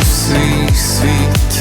see, see.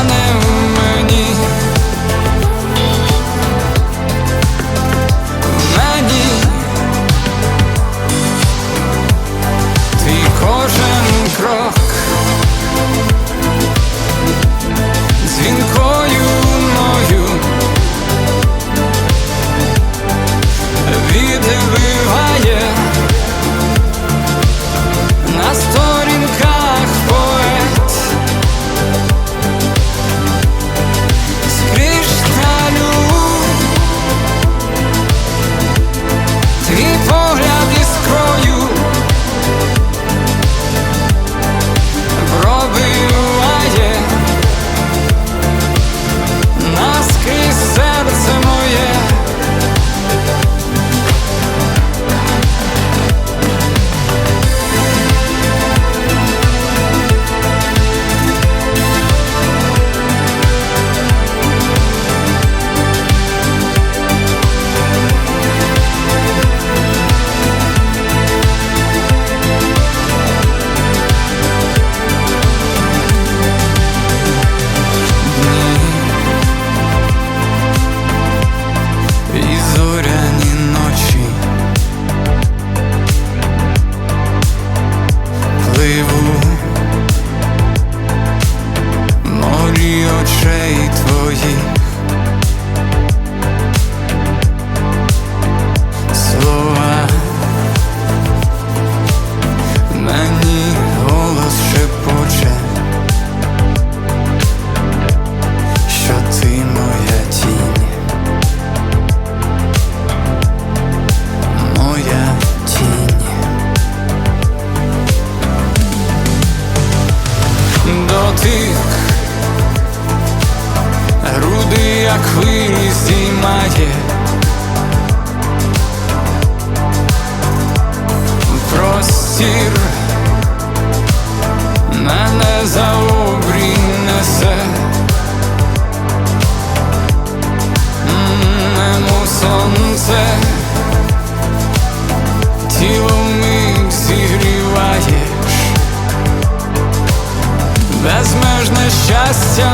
i Ranem здіймає простір на за обрій несе Нему сонце тіло миг зігріваєш безмежне щастя.